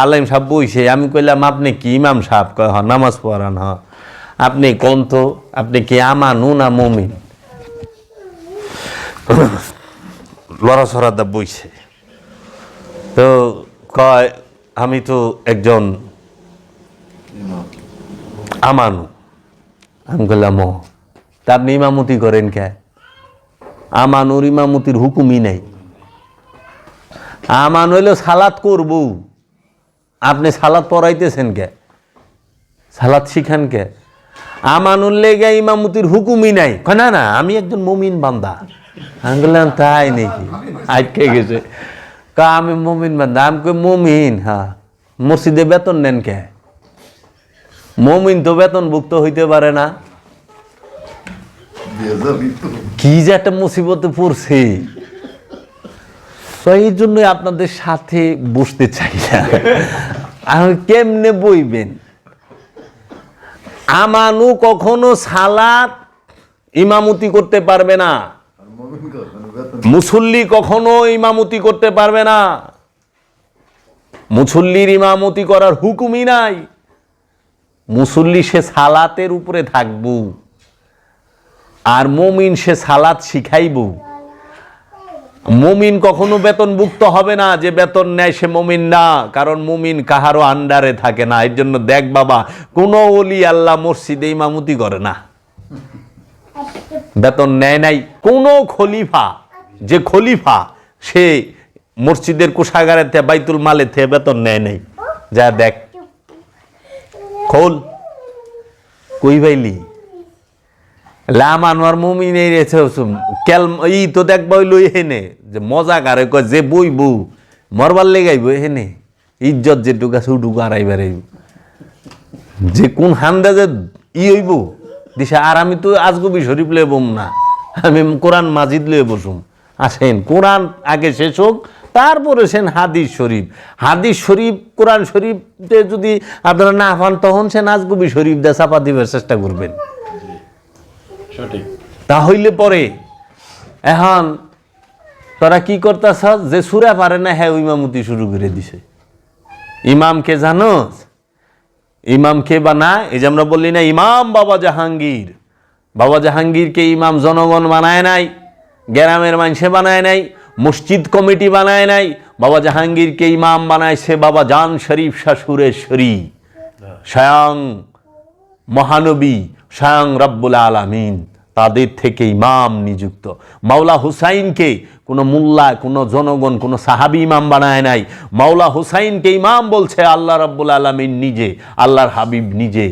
আলেম সাহেব বইছে, আমি কইলাম, আপনি কি ইমাম সাহেব? কয় হ নামাজ পড়ান হ আপনি কোন তো? আপনি কি আমানু না মমিন? লড়াছড়া দা বইছে। তো কয়, আমি তো একজন আমানু। আমি বললাম ও, তা আপনি ইমামতি করেন কে? আমানুর ইমামতির হুকুমই নাই। আমান হইল সালাত করব। আপনি সালাদ পড়াইতেছেন কে? সালাদ শিখান কে? আমানুর লেগে ইমামতির হুকুমই নাই। না না আমি একজন মমিন বান্দা। আমি বললাম তাই নাকি? আটকে গেছে। কা আমি মমিন বান্দা। আমি কই মমিন? হ্যাঁ মসজিদে বেতন নেন কে? মমিন তো বেতনভুক্ত হইতে পারে না। কি যে একটা মুসিবতে পড়ছে। তো এই জন্যই আপনাদের সাথে বসতে চাই না। আর কেমনে বইবেন? আমানু কখনো সালাত ইমামতি করতে পারবে না। মুসল্লি কখনো ইমামতি করতে পারবে না। মুসল্লির ইমামতি করার হুকুমই নাই। মুসল্লি সে সালাতের উপরে থাকব। আর মমিন সে সালাত শিখাইব। মমিন কখনো বেতনভুক্ত হবে না, যে বেতন নেয় সে মমিন না, কারণ মমিন কাহারও আন্ডারে থাকে না। এর জন্য দেখ বাবা, কোনো অলি আল্লাহ মসজিদে ইমামতি করে না। বেতন নেয় নাই। কোনো খলিফা, যে খলিফা, সে মসজিদের কোষাগারে থে, বাইতুল মালে থে বেতন নেয় নাই। যা দেখ। খোল। কই ভাইলি? লাম আনোয়ার মুমিন এই রেছে কেল ই তো দেখবা হইল এহেনে, যে মজা কারে যে বই বউ, মরবার লেগাইব এহেনে। ইজ্জত যেটুকু আছে ওটুকু আড়াইবার আইব যে কোন হান্দা যে ই হইব, দিশা, আর আমি তো আজগবি শরীফ লয়ে বম না, আমি কোরআন মাজিদ লয়ে বসুম। আসেন, কোরআন আগে শেষ হোক, তারপরে সেন হাদিস শরীফ। হাদিস শরীফ, কোরআন শরীফতে যদি আপনারা না পান তখন সে নাজগুবি শরীফ দিয়ে চাপা দিবার চেষ্টা করবেন। সঠিক। তা হইলে পরে এখন তোরা কি করতেছ? যে সুরা পারে না হ্যাঁ ইমামতি শুরু করে দিছে। ইমামকে জানোস ইমাম কে বানা এই যে আমরা বললি না ইমাম বাবা জাহাঙ্গীর। বাবা জাহাঙ্গীরকে ইমাম জনগণ বানায় নাই গ্রামের মানুষে বানায় নাই মসজিদ কমিটি বানায় নাই। বাবা জাহাঙ্গীরকে ইমাম বানাইছে বাবা জান শরীফ শাহ সুরেশ্বরী স্বয়ং মহানবী স্বয়ং রব্বুল আলমিন তাদের থেকে ইমাম নিযুক্ত। মাওলা হুসাইনকে কোনো মোল্লা, কোনো জনগণ, কোনো সাহাবি ইমাম বানায় নাই। মাওলা হুসাইনকে ইমাম বলছে, আল্লাহ রব্বুল আলমিন নিজে, আল্লাহর হাবিব নিজে।